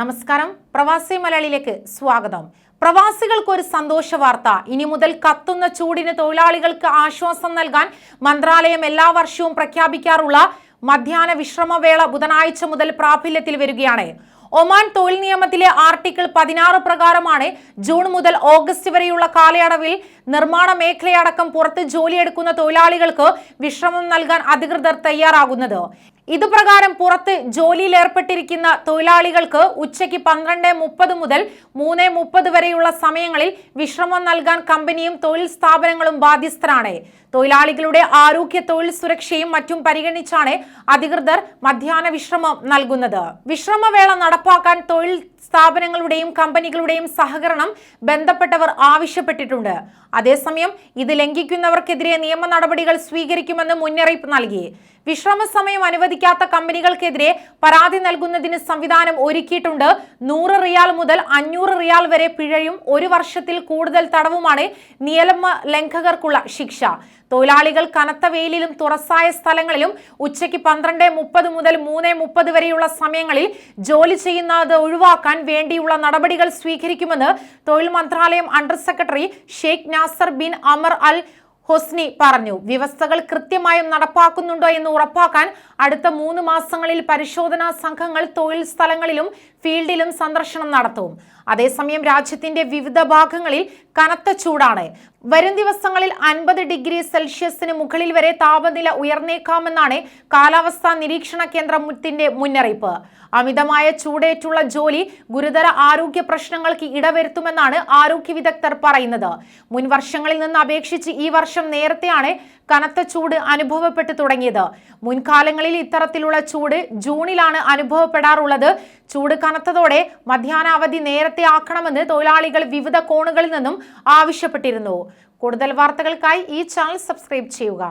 നമസ്കാരം. പ്രവാസി മലയാളിയിലേക്ക് സ്വാഗതം. പ്രവാസികൾക്ക് ഒരു സന്തോഷ വാർത്ത. ഇനി മുതൽ കത്തുന്ന ചൂടിന് തൊഴിലാളികൾക്ക് ആശ്വാസം നൽകാൻ മന്ത്രാലയം എല്ലാ വർഷവും പ്രഖ്യാപിക്കാറുള്ള മധ്യാഹ്ന വിശ്രമവേള ബുധനാഴ്ച മുതൽ പ്രാബല്യത്തിൽ വരികയാണ്. ഒമാൻ തൊഴിൽ നിയമത്തിലെ ആർട്ടിക്കിൾ പതിനാറ് പ്രകാരമാണ് ജൂൺ മുതൽ ഓഗസ്റ്റ് വരെയുള്ള കാലയളവിൽ നിർമ്മാണ മേഖലയടക്കം പുറത്ത് ജോലിയെടുക്കുന്ന തൊഴിലാളികൾക്ക് വിശ്രമം നൽകാൻ അധികൃതർ തയ്യാറാകുന്നത്. ഇതുപ്രകാരം പുറത്ത് ജോലിയിൽ ഏർപ്പെട്ടിരിക്കുന്ന തൊഴിലാളികൾക്ക് ഉച്ചയ്ക്ക് പന്ത്രണ്ട് മുപ്പത് മുതൽ മൂന്ന് മുപ്പത് വരെയുള്ള സമയങ്ങളിൽ വിശ്രമം നൽകാൻ കമ്പനിയും തൊഴിൽ സ്ഥാപനങ്ങളും ബാധ്യസ്ഥരാണ്. തൊഴിലാളികളുടെ ആരോഗ്യ തൊഴിൽ സുരക്ഷയും മറ്റും പരിഗണിച്ചാണ് അധികൃതർ മധ്യാഹ്ന വിശ്രമം നൽകുന്നത്. വിശ്രമവേള നടപ്പാക്കാൻ തൊഴിൽ സ്ഥാപനങ്ങളുടെയും കമ്പനികളുടെയും സഹകരണം ബന്ധപ്പെട്ടവർ ആവശ്യപ്പെട്ടിട്ടുണ്ട്. അതേസമയം ഇത് ലംഘിക്കുന്നവർക്കെതിരെ നിയമ നടപടികൾ സ്വീകരിക്കുമെന്ന് മുന്നറിയിപ്പ് നൽകി. വിശ്രമ സമയം അനുവദിക്കാത്ത കമ്പനികൾക്കെതിരെ പരാതി നൽകുന്നതിന് സംവിധാനം ഒരുക്കിയിട്ടുണ്ട്. നൂറ് റിയാൽ മുതൽ അഞ്ഞൂറ് റിയാൽ വരെ പിഴയും ഒരു വർഷത്തിൽ കൂടുതൽ തടവുമാണ് നിയമ ലംഘകർക്കുള്ള ശിക്ഷ. തൊഴിലാളികൾ കനത്ത വെയിലിലും തുറസായ സ്ഥലങ്ങളിലും ഉച്ചയ്ക്ക് പന്ത്രണ്ട് മുപ്പത് മുതൽ മൂന്ന് മുപ്പത് വരെയുള്ള സമയങ്ങളിൽ ജോലി ചെയ്യുന്നത് ഒഴിവാക്കാൻ വേണ്ടിയുള്ള നടപടികൾ സ്വീകരിക്കുമെന്ന് തൊഴിൽ മന്ത്രാലയം under secretary Sheikh Nasser bin Amer al Hosni പറഞ്ഞു വ്യവസ്ഥകൾ കൃത്യമായും നടപ്പാക്കുന്നുണ്ടോ എന്ന് ഉറപ്പാക്കാൻ അടുത്ത മൂന്ന് മാസങ്ങളിൽ പരിശോധനാ സംഘങ്ങൾ തൊഴിൽ സ്ഥലങ്ങളിലും ഫീൽഡിലും സന്ദർശനം നടത്തും. അതേസമയം രാജ്യത്തിന്റെ വിവിധ ഭാഗങ്ങളിൽ കനത്ത ചൂടാണ്. വരും ദിവസങ്ങളിൽ അൻപത് ഡിഗ്രി സെൽഷ്യസിന് മുകളിൽ വരെ താപനില ഉയർന്നേക്കാമെന്നാണ് കാലാവസ്ഥാ നിരീക്ഷണ കേന്ദ്രത്തിന്റെ മുന്നറിയിപ്പ്. അമിതമായ ചൂടേറ്റുള്ള ജോലി ഗുരുതര ആരോഗ്യ പ്രശ്നങ്ങൾക്ക് ഇടവരുത്തുമെന്നാണ് ആരോഗ്യ വിദഗ്ധർ പറയുന്നത്. മുൻ വർഷങ്ങളിൽ നിന്ന് അപേക്ഷിച്ച് ഈ വർഷം നേരത്തെയാണ് കനത്ത ചൂട് അനുഭവപ്പെട്ടു തുടങ്ങിയത്. മുൻകാലങ്ങളിൽ ഇത്തരത്തിലുള്ള ചൂട് ജൂണിലാണ് അനുഭവപ്പെടാറുള്ളത്. ചൂട് കനത്തതോടെ മധ്യാഹ്ന അവധി നേരത്തെ ആക്കണമെന്ന് തൊഴിലാളികൾ വിവിധ കോണുകളിൽ നിന്നും ആവശ്യപ്പെട്ടിരുന്നു. കൂടുതൽ വാർത്തകൾക്കായി ഈ ചാനൽ സബ്സ്ക്രൈബ് ചെയ്യുക.